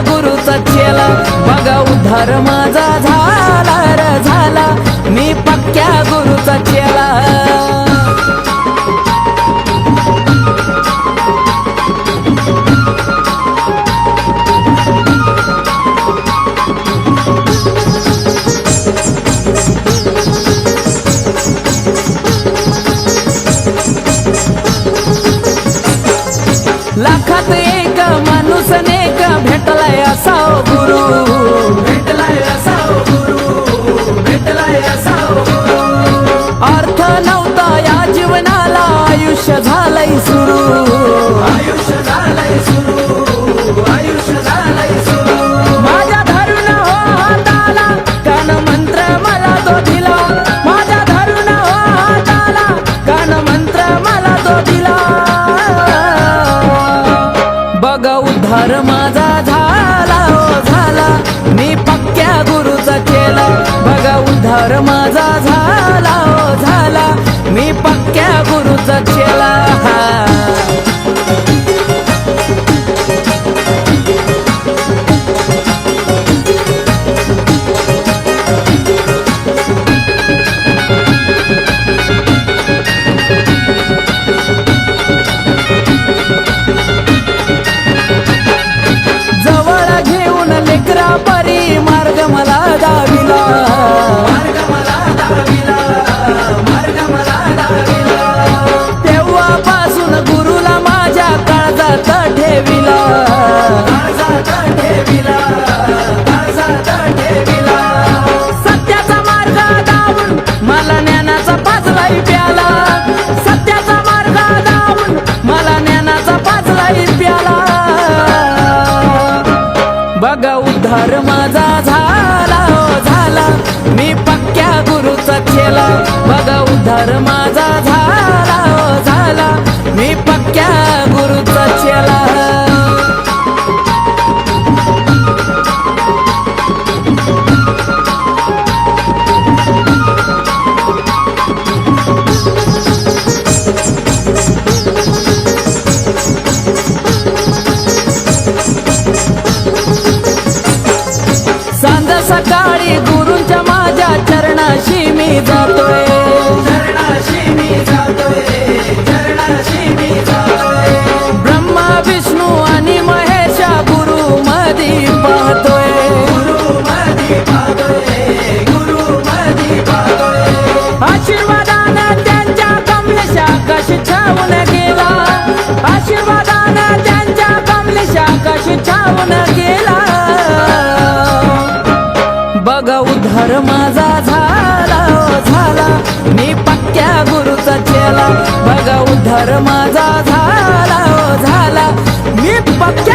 गुरुचा चेला. बघा उद्धार माझा झाला र झाला. मी पक्क्या गुरुचा चेला. लाखात एक माणूसने भेटलाय असा गुरु. भेटलाय असा गुरु भेटलाय असा अर्थ नव्हता बघा माझा झाला ओ झाला. मी पक्क्या गुरुचा केला. बघा उद्धार माझा झाला. उद्धार माझा झाला हो झाला. मी पक्क्या गुरुचा केला सकाळी गुरूंच्या माझ्या चरणाशी मी जातोय. चरणाशी मी जातोय चरणाशी मी जातोय. ब्रह्मा विष्णू आणि महेशा गुरु मधी पाहतोय. गुरु मधी पाहतोय गुरु मधी पाहतोय. आशीर्वादानं त्यांच्या कमलेशा कशी छावून गेला आशीर्वादानं त्यांच्या कमलेशा कशी छावून गेला माझा झाला झाला. मी पक्क्या गुरुचा चेला. बघा उद्धार माझा झाला झाला. मी पक्क्या